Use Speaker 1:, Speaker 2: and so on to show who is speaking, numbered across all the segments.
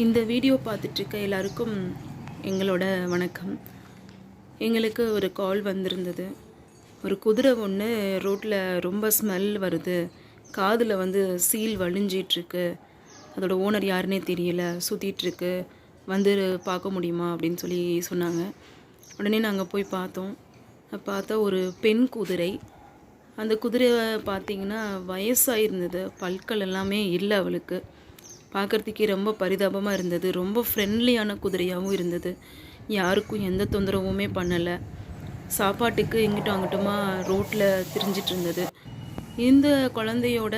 Speaker 1: இந்த வீடியோ பார்த்துட்ருக்க எல்லாருக்கும் எங்களோட வணக்கம். எங்களுக்கு ஒரு கால் வந்திருந்தது. ஒரு குதிரை ஒன்று ரோட்டில் ரொம்ப ஸ்மெல் வருது. காதில் வந்து சீல் வழிஞ்சிட்ருக்கு. அதோட ஓனர் யாருன்னே தெரியல. சுற்றிட்டுருக்கு வந்து பார்க்க முடியுமா அப்படின்னு சொல்லி சொன்னாங்க. உடனே நாங்கள் போய் பார்த்தோம். பார்த்தா ஒரு பெண் குதிரை. அந்த குதிரை பார்த்தீங்கன்னா வயசாயிருந்தது. பல்கள் எல்லாமே இல்லை அவளுக்கு. பார்க்குறதுக்கே ரொம்ப பரிதாபமாக இருந்தது. ரொம்ப ஃப்ரெண்ட்லியான குதிரையாகவும் இருந்தது. யாருக்கும் எந்த தொந்தரவுமே பண்ணலை. சாப்பாட்டுக்கு இங்கிட்டும் அங்கிட்டுமா ரோட்டில் திரிஞ்சிட்டு இருந்தது. இந்த குழந்தையோட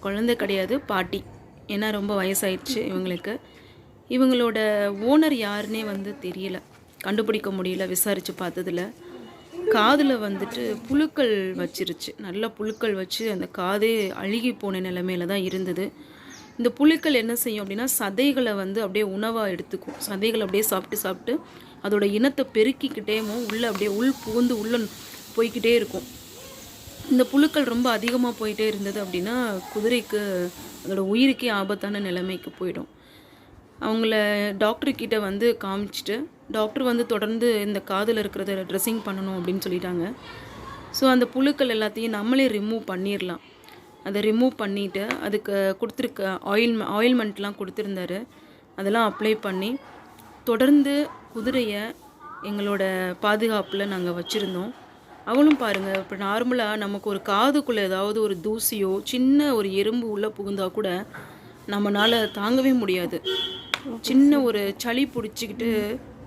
Speaker 1: குழந்தை கிடையாது பாட்டி. ஏன்னா ரொம்ப வயசாயிடுச்சு இவங்களுக்கு. இவங்களோட ஓனர் யாருன்னே வந்து தெரியல. கண்டுபிடிக்க முடியல விசாரித்து பார்த்ததுல. காதில் வந்துட்டு புழுக்கள் வச்சிருச்சு. நல்ல புழுக்கள் வச்சு அந்த காதே அழுகி போன நிலமையில தான் இருந்தது. இந்த புழுக்கள் என்ன செய்யும் அப்படின்னா சதைகளை வந்து அப்படியே உணவாக எடுத்துக்கும். சதைகளை அப்படியே சாப்பிட்டு சாப்பிட்டு அதோட இனத்தை பெருக்கிக்கிட்டேமோ உள்ளே அப்படியே உள் புகுந்து உள்ள போய்கிட்டே இருக்கும். இந்த புழுக்கள் ரொம்ப அதிகமாக போயிட்டே இருந்தது அப்படின்னா குதிரைக்கு அதோட உயிருக்கே ஆபத்தான நிலைமைக்கு போயிடும். அவங்கள டாக்டர்கிட்ட வந்து காமிச்சிட்டு டாக்டர் வந்து தொடர்ந்து இந்த காதில் இருக்கிறத ட்ரெஸ்ஸிங் பண்ணணும் அப்படின்னு சொல்லிட்டாங்க. ஸோ அந்த புழுக்கள் எல்லாத்தையும் நம்மளே ரிமூவ் பண்ணிடலாம் அதை ரிமூவ் பண்ணிவிட்டு அதுக்கு கொடுத்துருக்க ஆயில் ஆயில்மெண்ட்லாம் கொடுத்துருந்தாரு. அதெல்லாம் அப்ளை பண்ணி தொடர்ந்து குதிரையை எங்களோட பாதுகாப்பில் நாங்கள் வச்சுருந்தோம். அவளும் பாருங்கள் இப்போ நார்மலாக நமக்கு ஒரு காதுக்குள்ளே ஏதாவது ஒரு தூசியோ சின்ன ஒரு எறும்பு உள்ளே புகுந்தால் கூட நம்மளால் தாங்கவே முடியாது. சின்ன ஒரு சளி பிடிச்சிக்கிட்டு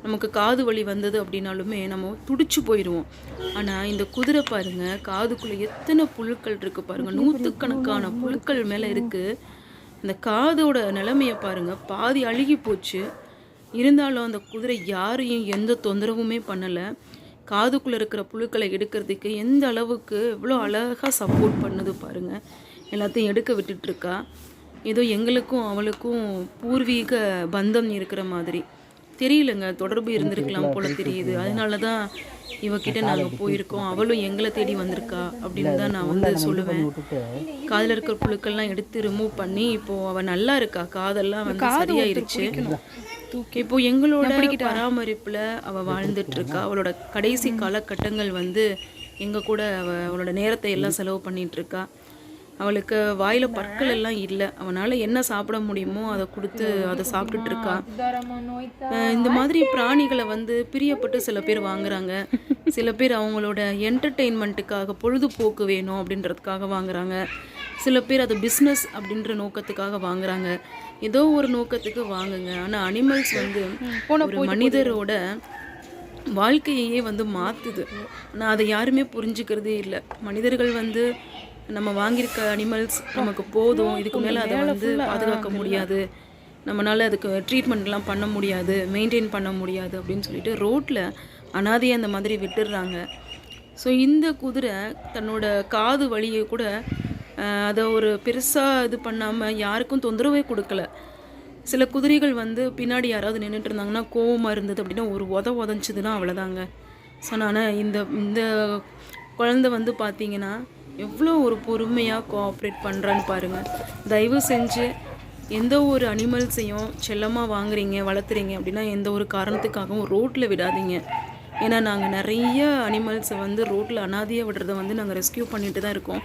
Speaker 1: நமக்கு காது வலி வந்தது அப்படின்னாலுமே நம்ம துடிச்சு போயிடுவோம் ஆனால் இந்த குதிரை பாருங்க காதுக்குள்ளே எத்தனை புழுக்கள் இருக்கு பாருங்க. நூற்றுக்கணக்கான புழுக்கள்? மேலே இருக்கு. அந்த காதோட நிலைமையை பாருங்க பாதி அழுகி போச்சு. இருந்தாலும் அந்த குதிரை யாரையும் எந்த தொந்தரவுமே பண்ணலை. காதுக்குள்ளே இருக்கிற புழுக்களை எடுக்கிறதுக்கு எந்த அளவுக்கு எவ்வளோ அழகாக சப்போர்ட் பண்ணுது பாருங்க. எல்லாத்தையும் எடுக்க விட்டுட்டு இருக்கா. ஏதோ எங்களுக்கும் அவளுக்கும் பூர்வீக பந்தம் இருக்கிற மாதிரி. தெரியலங்க. தொடர்பு இருந்திருக்கலாம் போல தெரியுது. அதனால தான் இவகிட்ட நாங்கள் போயிருக்கோம். அவளும் எங்களை தேடி வந்திருக்கா அப்படின்னு தான் நான் வந்து சொல்லுவேன். காதில் இருக்கிற புழுக்கள்லாம் எடுத்து ரிமூவ் பண்ணி இப்போ அவ நல்லா இருக்கா? காதெல்லாம் வந்து சரியாயிருச்சு. இப்போ எங்களோட பராமரிப்புல அவ வாழ்ந்துட்டு இருக்கா. அவளோட கடைசி காலகட்டங்கள் வந்து எங்க கூட அவ அவளோட நேரத்தை எல்லாம் செலவு பண்ணிட்டு இருக்கா. அவளுக்கு வாயில பற்கள் எல்லாம் இல்லை. அவனால என்ன சாப்பிட முடியுமோ அதை கொடுத்து அதை சாப்பிட்டுட்டு இருக்கா. இந்த மாதிரி பிராணிகளை வந்து பிரியப்பட்டு சில பேர் வாங்குறாங்க. சில பேர் அவங்களோட என்டர்டெயின்மெண்ட்டுக்காக பொழுதுபோக்கு வேணும் அப்படின்றதுக்காக வாங்குறாங்க. சில பேர் அது பிஸ்னஸ் அப்படின்ற நோக்கத்துக்காக வாங்குறாங்க. ஏதோ ஒரு நோக்கத்துக்கு வாங்குங்க. ஆனால் அனிமல்ஸ் வந்து ஒரு மனிதரோட வாழ்க்கையையே வந்து மாற்றுது ஆனால் அதை யாருமே புரிஞ்சுக்கிறதே இல்லை. மனிதர்கள் வந்து நம்ம வாங்கியிருக்க அனிமல்ஸ் நமக்கு போதும். இதுக்கு மேலே அதை வந்து பாதுகாக்க முடியாது. நம்மளால் அதுக்கு ட்ரீட்மெண்ட்லாம் பண்ண முடியாது. மெயின்டைன் பண்ண முடியாது அப்படின்னு சொல்லிட்டு ரோட்டில் அனாதையாக அந்த மாதிரி விட்டுடுறாங்க. ஸோ இந்த குதிரை தன்னோட காது வலியை கூட அதை ஒரு பெருசாக இது பண்ணாமல் யாருக்கும் தொந்தரவே கொடுக்கல. சில குதிரைகள் வந்து பின்னாடி யாராவது நின்றுட்டு இருந்தாங்கன்னா கோவமாக இருந்தது அப்படின்னா ஒரு உத உதஞ்சிதுன்னா அவ்வளோதாங்க ஸோ நான் இந்த இந்த குழந்தை வந்து பார்த்தீங்கன்னா எவ்வளோ ஒரு பொறுமையாக கோஆப்ரேட் பண்ணுறான்னு பாருங்கள் தயவு செஞ்சு எந்த ஒரு அனிமல்ஸையும் செல்லமாக வாங்குறீங்க வளர்த்துறீங்க அப்படின்னா எந்த ஒரு காரணத்துக்காகவும் ரோட்டில் விடாதீங்க. ஏன்னா நாங்கள் நிறைய அனிமல்ஸை வந்து ரோட்டில் அனாதையாக விடுறத வந்து நாங்கள் ரெஸ்க்யூ பண்ணிட்டு தான் இருக்கோம்.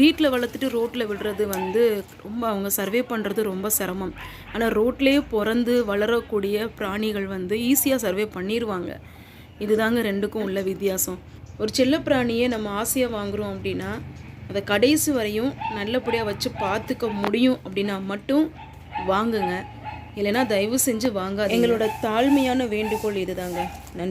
Speaker 1: வீட்டில் வளர்த்துட்டு ரோட்டில் விடுறது வந்து ரொம்ப அவங்க சர்வே பண்ணுறது ரொம்ப சிரமம். ஆனால் ரோட்லேயே பிறந்து வளரக்கூடிய பிராணிகள் வந்து ஈஸியாக சர்வே பண்ணிடுவாங்க இதுதாங்க ரெண்டுக்கும் உள்ள வித்தியாசம். ஒரு செல்லப்பிராணியை நம்ம ஆசையாக வாங்குறோம் அப்படின்னா அதை கடைசி வரையும் நல்லபடியாக வச்சு பார்த்துக்க முடியும் அப்படின்னா மட்டும் வாங்குங்க. இல்லைன்னா தயவு செஞ்சு வாங்காது எங்களோட தாழ்மையான வேண்டுகோள் இதுதாங்க. நன்றி.